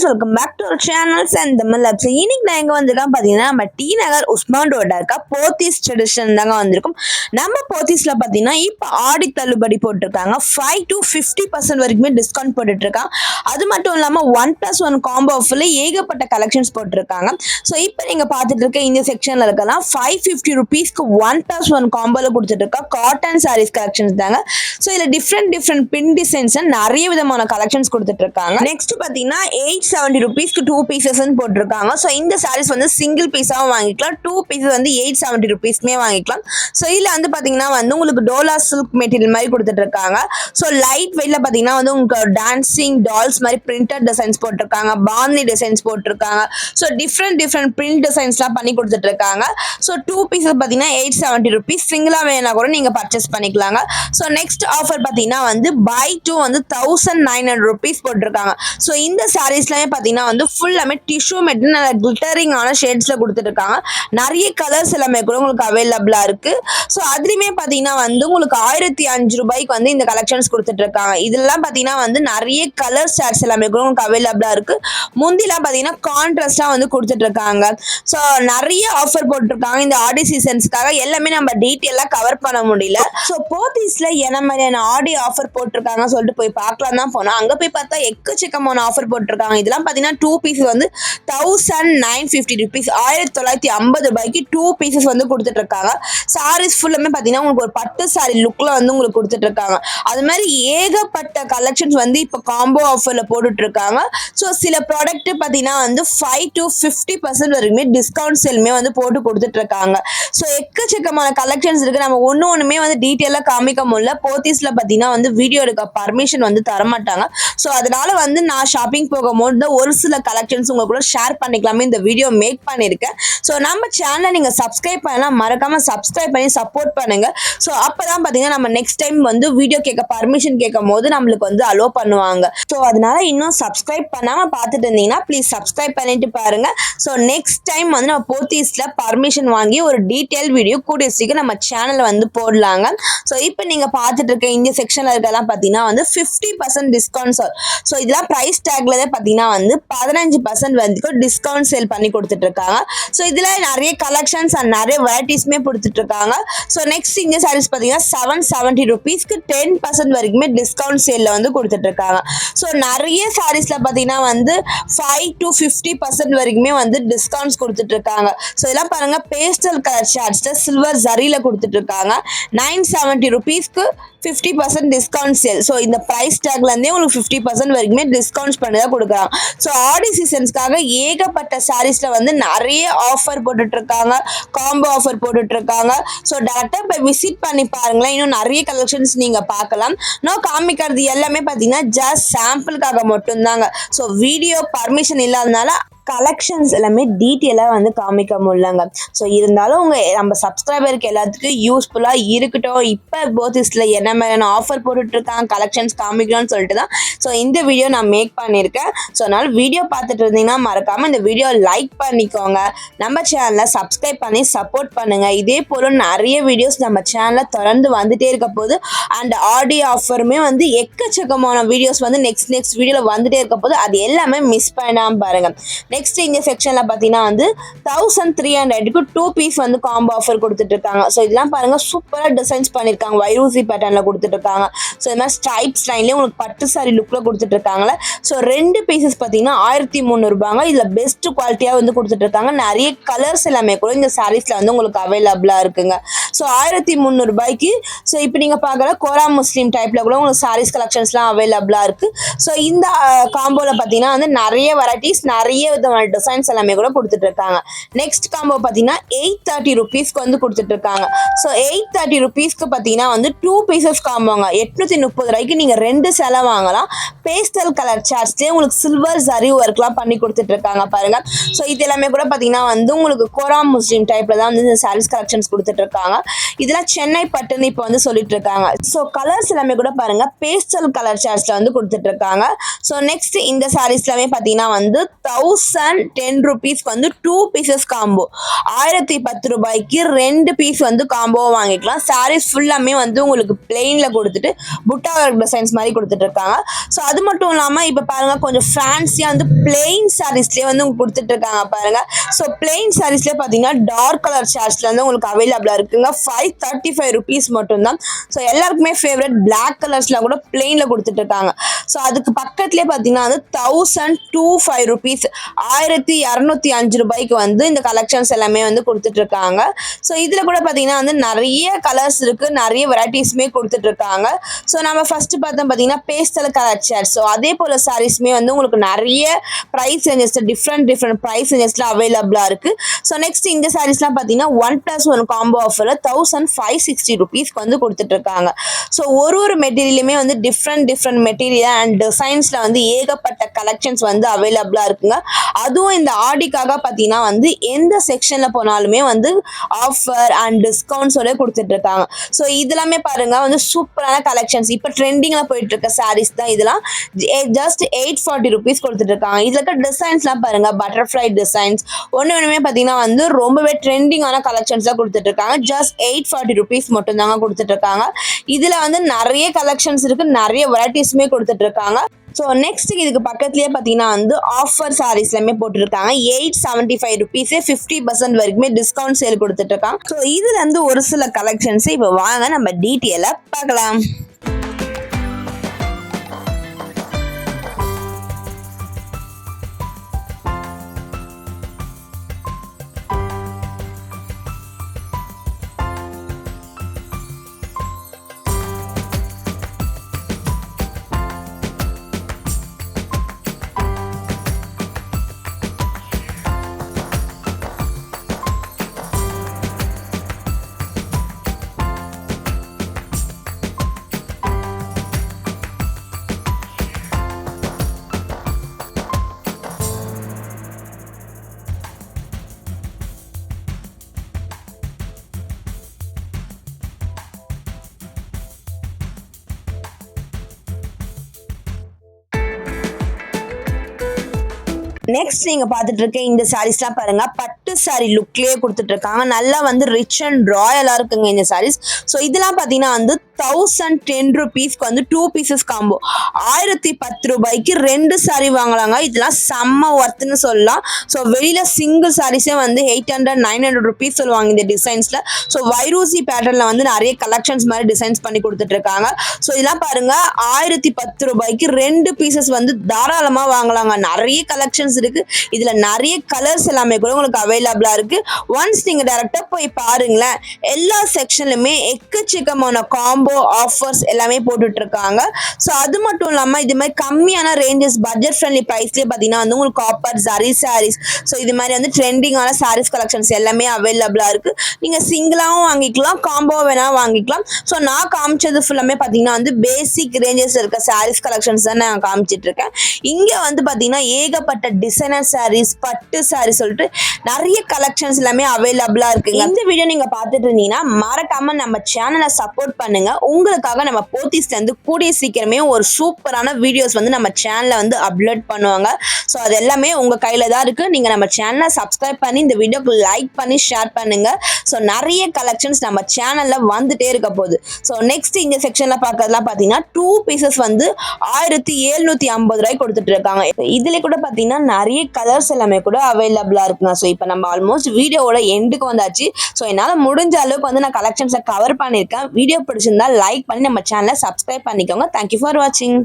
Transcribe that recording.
Friends welcome back to our channels and Tamil labs இன்னைக்கு நான் எங்கே வந்திருக்கோம் பார்த்தீங்கன்னா நம்ம டி நகர் உஸ்மான் ரோடாக இருக்கா போத்தீஸ் ட்ரெடிஷன் தாங்க வந்திருக்கும். நம்ம போத்தீஸில் பார்த்தீங்கன்னா இப்போ ஆடி தள்ளுபடி போட்டிருக்காங்க. ஃபைவ் டு ஃபிஃப்டி பர்சன்ட் வரைக்குமே டிஸ்கவுண்ட் போட்டுட்ருக்காங்க. அது மட்டும் இல்லாமல் ஒன் ப்ளஸ் ஒன் காம்போ ஆஃபில் ஏகப்பட்ட கலெக்ஷன்ஸ் போட்டிருக்காங்க. ஸோ இப்போ நீங்கள் பார்த்துட்டு இருக்க இந்த செக்ஷனில் இருக்கலாம். ஃபைவ் ஃபிஃப்டி ருபீஸ்க்கு ஒன் ப்ளஸ் ஒன் காம்போவில் கொடுத்துட்ருக்கா காட்டன் சாரீஸ் கலெக்ஷன்ஸ் தாங்க. ஸோ இதில் டிஃப்ரெண்ட் டிஃப்ரெண்ட் பின் டிசைன்ஸ் நிறைய விதமான கலெக்ஷன்ஸ் கொடுத்துட்டு இருக்காங்க நெக்ஸ்ட் பார்த்தீங்கன்னா எயிட் செவன்டி ருபீஸ்க்கு டூ பீசஸ்ன்னு போட்டிருக்காங்க. ஸோ இந்த சாரீஸ் வந்து சிங்கிள் பீஸாகவும் வாங்கிக்கலாம். டூ பீஸஸ் வந்து எயிட் செவன்ட்டி ருபீஸ்க்குமே வாங்கிக்கலாம். ஸோ இதில் வந்து பார்த்தீங்கன்னா வந்து உங்களுக்கு டோலா சில்க் மெட்டீரியல் மாதிரி கொடுத்துட்ருக்காங்க. ஸோ லைட் வெயிட்டில் பார்த்தீங்கன்னா வந்து உங்களுக்கு டான்சிங் டால்ஸ் மாதிரி பிரிண்டட் டிசைன்ஸ் போட்டிருக்காங்க. பாந்தி டிசைன்ஸ் போட்டிருக்காங்க. ஸோ டிஃப்ரெண்ட் டிஃப்ரெண்ட் பிரிண்ட் டிசைன்ஸ்லாம் பண்ணி கொடுத்துட்ருக்காங்க. ஸோ டூ பீஸஸ் பார்த்தீங்கன்னா எயிட் செவன்ட்டி ருபீஸ் சிங்கிளாக வேணா கூட நீங்கள் பர்ச்சேஸ் பண்ணிக்கலாங்க. ஸோ நெக்ஸ்ட் ஆஃபர் பார்த்தீங்கன்னா வந்து பை டூ வந்து தௌசண்ட் நைன் ஹண்ட்ரட் ருபீஸ் போட்டிருக்காங்க. ஸோ இந்த ஷேட்ஸ்லயே பார்த்தீங்கன்னா வந்து ஃபுல்லாமே டிஷ்யூ மெட்டு நல்ல கிளிட்டரிங்கான ஷேட்ஸில் கொடுத்துருக்காங்க நிறைய கலர்ஸ் எல்லாமே கூட உங்களுக்கு அவைலபிளாக இருக்குது ஸோ அதுலேயுமே பார்த்தீங்கன்னா வந்து உங்களுக்கு ஆயிரத்தி அஞ்சு ரூபாய்க்கு வந்து இந்த கலெக்ஷன்ஸ் கொடுத்துட்ருக்காங்க இதெல்லாம் பார்த்தீங்கன்னா வந்து நிறைய கலர் ஷேட்ஸ் எல்லாமே கூட உங்களுக்கு அவைலபிளாக இருக்குது முந்திலாம் பார்த்தீங்கன்னா கான்ட்ராஸ்டாக வந்து கொடுத்துட்ருக்காங்க ஸோ நிறைய ஆஃபர் போட்டிருக்காங்க. இந்த ஆடி சீசன்ஸ்க்காக எல்லாமே நம்ம டீட்டெயிலாக கவர் பண்ண முடியல. ஸோ போத்தீஸில் என்ன மாதிரியான ஆடி ஆஃபர் போட்டிருக்காங்க சொல்லிட்டு போய் பார்க்கலாம் தான் போனோம். அங்கே போய் பார்த்தா எக்கச்சக்கமான ஆஃபர் போட்டிருக்காங்க. இதெல்லாம் பார்த்தீங்கன்னா டூ பீஸ் வந்து தௌசண்ட் நைன் ஃபிஃப்டி ருபீஸ் ஆயிரத்தி தொள்ளாயிரத்தி ஐம்பது ரூபாய்க்கு டூ பீசஸ் வந்து கொடுத்துட்டு இருக்காங்க சாரீஸ் ஃபுல்லுமே பார்த்தீங்கன்னா உங்களுக்கு ஒரு பட்டு சாரி லுக்கில் வந்து உங்களுக்கு கொடுத்துட்டு இருக்காங்க அது மாதிரி ஏகப்பட்ட கலெக்ஷன்ஸ் வந்து இப்போ காம்போ ஆஃபரில் போட்டுட்டு இருக்காங்க ஸோ சில ப்ராடக்ட் பார்த்தீங்கன்னா வந்து ஃபைவ் டு ஃபிஃப்டி பர்சன்ட் வரைக்குமே டிஸ்கவுண்ட் சேலுமே வந்து போட்டு கொடுத்துட்டு இருக்காங்க ஸோ எக்கச்சக்கமான கலெக்ஷன்ஸ் இருக்குது நம்ம ஒன்று ஒன்றுமே வந்து டீட்டெயிலாக காமிக்க முடியல. போத்தீஸில் பார்த்தீங்கன்னா வந்து வீடியோ எடுக்க பர்மிஷன் வந்து தரமாட்டாங்க. ஸோ அதனால வந்து நான் ஷாப்பிங் போகும்போது தான் ஒரு சில கலெக்ஷன்ஸ் உங்க கூட ஷேர் பண்ணிக்கலாமே இந்த வீடியோ மேக் பண்ணியிருக்கேன். ஸோ நம்ம சேனலை நீங்கள் சப்ஸ்கிரைப் பண்ணலாம். மறக்காம சப்ஸ்கிரைப் பண்ணி சப்போர்ட் பண்ணுங்க. ஸோ அப்போ தான் பார்த்தீங்கன்னா நம்ம நெக்ஸ்ட் டைம் வந்து வீடியோ கேட்க பர்மிஷன் கேட்கும் போது நம்மளுக்கு வந்து அலோ பண்ணுவாங்க. ஸோ அதனால இன்னும் சப்ஸ்கிரைப் பண்ணாமல் பார்த்துட்டு இருந்தீங்கன்னா ப்ளீஸ் சப்ஸ்கிரைப் பண்ணிட்டு பாருங்க. ஸோ நெக்ஸ்ட் டைம் வந்து நம்ம போர்த்தீஸில் பர்மிஷன் வாங்கி ஒரு டீட்டெயில் வீடியோ கூடிய சீக்கிரம் நம்ம சேனலில் வந்து போடலாங்க. ஸோ இப்போ நீங்கள் பார்த்துட்டு இருக்க இந்த செக்ஷனில் இருக்கலாம் பார்த்தீங்கன்னா வந்து ஃபிஃப்டி பர்சன்ட் டிஸ்கவுண்ட் ஸோ இதெல்லாம் ப்ரைஸ் டேக்ல பார்த்தீங்கன்னா பார்த்தீங்கன்னா வந்து பதினஞ்சு பர்சன்ட் வரைக்கும் டிஸ்கவுண்ட் சேல் பண்ணி கொடுத்துட்டு இருக்காங்க ஸோ இதில் நிறைய கலெக்ஷன்ஸ் அண்ட் நிறைய வெரைட்டிஸுமே கொடுத்துட்டு இருக்காங்க ஸோ நெக்ஸ்ட் இந்த சாரீஸ் பார்த்தீங்கன்னா செவன் செவன்ட்டி ருபீஸ்க்கு டென் பர்சன்ட் வரைக்குமே டிஸ்கவுண்ட் சேலில் வந்து கொடுத்துட்டு இருக்காங்க ஸோ நிறைய சாரீஸில் பார்த்தீங்கன்னா வந்து ஃபைவ் டு ஃபிஃப்டி பர்சன்ட் வரைக்குமே வந்து டிஸ்கவுண்ட்ஸ் கொடுத்துட்டு இருக்காங்க ஸோ இதெல்லாம் பாருங்கள் பேஸ்டல் கலர் ஷார்ட்ஸில் சில்வர் ஜரியில் கொடுத்துட்டு இருக்காங்க நைன் செவன்ட்டி ருபீஸ்க்கு fifty percent discount sale so இந்த ப்ரைஸ் டேக்லேருந்தே உங்களுக்கு ஃபிஃப்டி பர்சன்ட் வரைக்குமே டிஸ்கவுண்ட்ஸ் பண்ணி தான் கொடுக்குறாங்க. ஸோ ஆடி சீசன்ஸ்க்காக ஏகப்பட்ட சாரீஸில் வந்து நிறைய ஆஃபர் போட்டுட்ருக்காங்க. காம்போ ஆஃபர் போட்டுட்ருக்காங்க. ஸோ டேரெக்டாக இப்போ விசிட் பண்ணி பாருங்களேன். இன்னும் நிறைய கலெக்ஷன்ஸ் நீங்கள் பார்க்கலாம். நான் காமிக்கிறது எல்லாமே பார்த்தீங்கன்னா ஜஸ்ட் சாம்பிளுக்காக மட்டும்தாங்க. ஸோ வீடியோ பர்மிஷன் இல்லாதனால கலெக்ஷன்ஸ் எல்லாமே டீட்டெயிலாக வந்து காமிக்க முடியலங்க. ஸோ இருந்தாலும் உங்கள் நம்ம சப்ஸ்கிரைபருக்கு எல்லாத்துக்கும் யூஸ்ஃபுல்லாக இருக்கட்டும். இப்போ போத்திஸில் என்ன மாதிரியான ஆஃபர் போட்டுட்ருக்காங்க கலெக்ஷன்ஸ் காமிக்கணும்னு சொல்லிட்டு தான் ஸோ இந்த வீடியோ நான் மேக் பண்ணியிருக்கேன். ஸோ அதனால் வீடியோ பார்த்துட்டு இருந்தீங்கன்னா மறக்காமல் இந்த வீடியோ லைக் பண்ணிக்கோங்க. நம்ம சேனலை சப்ஸ்கிரைப் பண்ணி சப்போர்ட் பண்ணுங்கள் இதே போல் நிறைய வீடியோஸ் நம்ம சேனலில் தொடர்ந்து வந்துட்டே இருக்க போது அண்ட் ஆடியோ ஆஃபருமே வந்து எக்கச்சக்கமான வீடியோஸ் வந்து நெக்ஸ்ட் நெக்ஸ்ட் வீடியோவில் வந்துட்டே இருக்க போது அது எல்லாமே மிஸ் பண்ணாமல் பாருங்கள் நெக்ஸ்ட் இந்த செக்ஷனில் பார்த்தீங்கன்னா வந்து தௌசண்ட் த்ரீ ஹண்ட்ரட்க்கு டூ பீஸ் வந்து காம்போ ஆஃபர் கொடுத்துட்டு இருக்காங்க ஸோ இதெல்லாம் பாருங்க சூப்பராக டிசைன்ஸ் பண்ணியிருக்காங்க வைரூசி பேட்டர்னில் கொடுத்துட்டு இருக்காங்க ஸோ இது மாதிரி ஸ்ட்ரைப்ஸ் ஸ்டைன்லேயே உங்களுக்கு பட்டு சாரி லுக்கில் கொடுத்துட்டு இருக்காங்களே ஸோ ரெண்டு பீசஸ் பார்த்தீங்கன்னா ஆயிரத்தி முந்நூறுபாங்க. இதில் பெஸ்ட் குவாலிட்டியாக வந்து கொடுத்துட்டு இருக்காங்க நிறைய கலர்ஸ் எல்லாமே கூட இந்த சாரீஸில் வந்து உங்களுக்கு அவைலபிளாக இருக்குங்க. ஸோ ஆயிரத்தி முந்நூறுபாய்க்கு ஸோ இப்போ நீங்கள் பார்க்குற கோரா முஸ்லீம் டைப்பில் கூட உங்களுக்கு சாரீஸ் கலெக்ஷன்ஸ்லாம் அவைலபிளாக இருக்குது ஸோ இந்த காம்போவில் பார்த்தீங்கன்னா வந்து நிறைய வெரைட்டிஸ் நிறைய விதமான டிசைன்ஸ் எல்லாமே கூட கொடுத்துட்டு இருக்காங்க நெக்ஸ்ட் காம்போ பார்த்தீங்கன்னா எயிட் தேர்ட்டி ருபீஸ்க்கு வந்து கொடுத்துட்டு இருக்காங்க ஸோ எயிட் தேர்ட்டி ருபீஸ்க்கு பார்த்தீங்கன்னா வந்து டூ பீசஸ் காம்போங்க எட்நூத்தி முப்பது ரூபாய்க்கு நீங்கள் ரெண்டு சேலை வாங்கலாம். பேஸ்டல் கலர் சார்ட்ஸ்லேயே உங்களுக்கு சில்வர் ஜரி ஒர்க்லாம் பண்ணி கொடுத்துட்டு இருக்காங்க பாருங்க. ஸோ இது எல்லாமே கூட பார்த்தீங்கன்னா வந்து உங்களுக்கு கொராம் முஸ்லீம் டைப்ல தான் வந்து இந்த சாரீஸ் கலெக்ஷன்ஸ் கொடுத்துட்டு இருக்காங்க இதெல்லாம் சென்னை பட்டுன்னு இப்போ வந்து சொல்லிட்டு இருக்காங்க ஸோ கலர்ஸ் எல்லாமே கூட பாருங்க. பேஸ்டல் கலர் சார்ட்ஸ்ல வந்து கொடுத்துட்டு இருக்காங்க ஸோ நெக்ஸ்ட் இந்த சாரீஸ் எல்லாமே பார்த்தீங்கன்னா வந்து தௌசண்ட் டென் ருபீஸ்க்கு வந்து டூ பீசஸ் காம்போ ஆயிரத்தி பத்து ரூபாய்க்கு ரெண்டு பீஸ் வந்து காம்போவை வாங்கிக்கலாம். சாரீஸ் ஃபுல்லாமே வந்து உங்களுக்கு பிளெயினில் கொடுத்துட்டு புட்டா டிசைன்ஸ் மாதிரி கொடுத்துட்டு இருக்காங்க. ஸோ அது மட்டும் இல்லாமல் இப்போ பாருங்க கொஞ்சம் ஃபேன்சியாக வந்து பிளெயின் சாரீஸ்லேயே வந்து உங்களுக்கு கொடுத்துட்டு இருக்காங்க பாருங்க. ஸோ பிளெயின் சாரீஸ்லேயே பார்த்தீங்கன்னா டார்க் கலர் ஷேர்ட்ஸ்ல வந்து உங்களுக்கு அவைலபிளாக இருக்குங்க. ஃபைவ் தேர்ட்டி ஃபைவ் ருபீஸ் மட்டும்தான். ஸோ எல்லாருக்குமே ஃபேவரட் பிளாக் கலர்ஸில் கூட பிளெயினில் கொடுத்துட்டு இருக்காங்க. ஸோ அதுக்கு பக்கத்துலேயே பார்த்தீங்கன்னா வந்து தௌசண்ட் டூ ஃபைவ் ருபீஸ் ஆயிரத்தி இரநூத்தி அஞ்சு ரூபாய்க்கு வந்து இந்த கலெக்ஷன்ஸ் எல்லாமே வந்து கொடுத்துட்டு இருக்காங்க ஸோ இதில் கூட பார்த்தீங்கன்னா வந்து நிறைய கலர்ஸ் இருக்கு. நிறைய வெரைட்டிஸுமே கொடுத்துட்டு இருக்காங்க ஸோ நம்ம ஃபர்ஸ்ட் பார்த்தோம் பார்த்தீங்கன்னா பேஸ்டல் கலர் சேர் ஸோ அதே போல் சாரீஸ்மே வந்து உங்களுக்கு நிறைய price ranges different different price ரேஞ்சஸ்ல அவைலபிளாக இருக்கு. ஸோ நெக்ஸ்ட் இந்த சாரீஸ்லாம் பார்த்தீங்கன்னா ஒன் ப்ளஸ் ஒன் காம்போ ஆஃபரில் தௌசண்ட் ஃபைவ் சிக்ஸ்டி ருபீஸ்க்கு வந்து கொடுத்துட்டு இருக்காங்க ஸோ ஒரு ஒரு மெட்டீரியலுமே வந்து டிஃப்ரெண்ட் டிஃப்ரெண்ட் மெட்டீரியல் அண்ட் டிசைன்ஸில் வந்து ஏகப்பட்ட கலெக்ஷன்ஸ் வந்து அவைலபிளாக இருக்குங்க. அதுவும் இந்த ஆடிக்காக பார்த்தீங்கன்னா வந்து எந்த செக்ஷனில் போனாலுமே வந்து ஆஃபர் அண்ட் டிஸ்கவுண்ட்ஸோட கொடுத்துட்டு இருக்காங்க. ஸோ இதெல்லாமே பாருங்க வந்து சூப்பரான கலெக்ஷன்ஸ் இப்போ ட்ரெண்டிங்கில் போயிட்டு இருக்க சாரீஸ் தான் இதெல்லாம். ஜஸ்ட் எயிட் ஃபார்ட்டி ருபீஸ் கொடுத்துட்டு இருக்காங்க. இதில் இருக்க டிசைன்ஸ்லாம் பாருங்க பட்டர்ஃப்ளை டிசைன்ஸ் ஒன்று ஒன்றுமே பார்த்தீங்கன்னா வந்து ரொம்பவே ட்ரெண்டிங்கான கலெக்ஷன்ஸ் தான் கொடுத்துட்டு இருக்காங்க. ஜஸ்ட் எயிட் ஃபார்ட்டி ருபீஸ் மட்டும் தாங்க கொடுத்துட்டு இருக்காங்க. இதில் வந்து நிறைய கலெக்ஷன்ஸ் இருக்கு. நிறைய வெரைட்டிஸுமே கொடுத்துட்டு இருக்காங்க. ஸோ நெக்ஸ்ட் இதுக்கு பக்கத்துலேயே பார்த்தீங்கன்னா வந்து ஆஃபர் சாரீஸ் எல்லாமே போட்டுருக்காங்க. எயிட் செவன்ட்டி ஃபைவ் ருபீஸே ஃபிஃப்டி பர்சன்ட் வரைக்குமே டிஸ்கவுண்ட் சேல் கொடுத்துட்டு இருக்காங்க ஸோ இதுலேருந்து ஒரு சில கலெக்ஷன்ஸ் இப்போ வாங்க நம்ம டீட்டெயிலாக பார்க்கலாம். நெக்ஸ்ட் நீங்க பார்த்துட்டு இருக்க இந்த சாரீஸ்லாம் பாருங்க. பட்டு சாரி லுக்லயே கொடுத்துட்டு இருக்காங்க. நல்லா வந்து ரிச் அண்ட் ராயலா இருக்குங்க இந்த சாரீஸ் ஸோ இதெல்லாம் பார்த்தீங்கன்னா வந்து தௌசண்ட் டென் ருபீஸ்க்கு வந்து டூ பீசஸ் காம்போ ஆயிரத்தி பத்து ரூபாய்க்கு ரெண்டு சாரி வாங்கலாங்க. இதெல்லாம் செம்ம ஒர்த்துன்னு சொல்லலாம். ஸோ வெளியில சிங்கிள் சாரீஸே வந்து eight hundred nine hundred rupees சொல்லுவாங்க இந்த டிசைன்ஸ்ல ஸோ வைரூசி பேட்டர்ல வந்து நிறைய கலெக்ஷன்ஸ் மாதிரி டிசைன்ஸ் பண்ணி கொடுத்துட்டு இருக்காங்க ஸோ இதெல்லாம் பாருங்க. ஆயிரத்தி பத்து ரூபாய்க்கு ரெண்டு பீசஸ் வந்து தாராளமா வாங்கலாங்க. நிறைய கலெக்ஷன்ஸ் இருக்கு. இதுல நிறைய கலர்ஸ் எல்லாமே கூட உங்களுக்கு அவைலபிளா இருக்கு. ஒன்ஸ் நீங்க டேரக்டா போய் பாருங்களேன். எல்லா செக்ஷன்லுமே எக்கச்சக்கமான காம்போ ஆஃபர்ஸ் எல்லாமே போட்டுட்டு இருக்காங்க ஸோ அது மட்டும் இல்லாமல் இது மாதிரி கம்மியான ரேஞ்சஸ் பட்ஜெட் ஃப்ரெண்ட்லி ப்ரைஸ்லேயே பார்த்தீங்கன்னா வந்து உங்களுக்கு காப்பர் ஜரி சாரீஸ் ஸோ இது மாதிரி வந்து ட்ரெண்டிங்கான சாரீஸ் கலெக்ஷன்ஸ் எல்லாமே அவைலபிளாக இருக்கு. நீங்கள் சிங்கிளாகவும் வாங்கிக்கலாம் காம்போ வேணால் வாங்கிக்கலாம். ஸோ நான் காமிச்சது ஃபுல்லாமே பார்த்தீங்கன்னா வந்து பேசிக் ரேஞ்சஸ் இருக்க சாரீஸ் கலெக்ஷன்ஸ் தான் நான் காமிச்சிட்டு இருக்கேன் இங்கே வந்து பார்த்தீங்கன்னா ஏகப்பட்ட டிசைனர் சாரீஸ் பட்டு சாரீஸ் சொல்லிட்டு நிறைய கலெக்ஷன்ஸ் எல்லாமே அவைலபிளாக இருக்குங்க. இந்த வீடியோ நீங்கள் பார்த்துட்டு இருந்தீங்கன்னா மறக்காம நம்ம சேனலை சப்போர்ட் பண்ணுங்க. உங்களுக்காக நம்ம போத்தீஸ்ல இருந்து கூடிய சீக்கிரமே ஒரு சூப்பரான வீடியோஸ் வந்து நம்ம சேனல்ல வந்து அப்லோட் பண்ணுவாங்க. ஸோ அது எல்லாமே உங்க கையில தான் இருக்கு. நீங்க நம்ம சேனலை சப்ஸ்கிரைப் பண்ணி இந்த வீடியோக்கு லைக் பண்ணி ஷேர் பண்ணுங்க. ஸோ நிறைய கலெக்ஷன்ஸ் நம்ம சேனல்ல வந்துட்டே இருக்க போகுது. ஸோ நெக்ஸ்ட் இந்த செக்ஷன்ல பார்க்கறதுலாம் பார்த்தீங்கன்னா டூ பீசஸ் வந்து ஆயிரத்தி எழுநூத்தி ஐம்பது ரூபாய் கொடுத்துட்டு இருக்காங்க. இதுல கூட பார்த்தீங்கன்னா நிறைய கலர்ஸ் எல்லாமே கூட அவைலபிளா இருக்குங்க. ஸோ இப்போ நம்ம ஆல்மோஸ்ட் வீடியோவோட எண்டுக்கு வந்தாச்சு. ஸோ என்னால் முடிஞ்ச அளவுக்கு வந்து நான் கலெக்ஷன்ஸை கவர் பண்ணியிருக்கேன். வீடியோ பிடிச்சிருந்தா லைக் பண்ணி நம்ம சேனலை சப்ஸ்கிரைப் பண்ணிக்கோங்க. தேங்க்யூ ஃபார் வாட்சிங்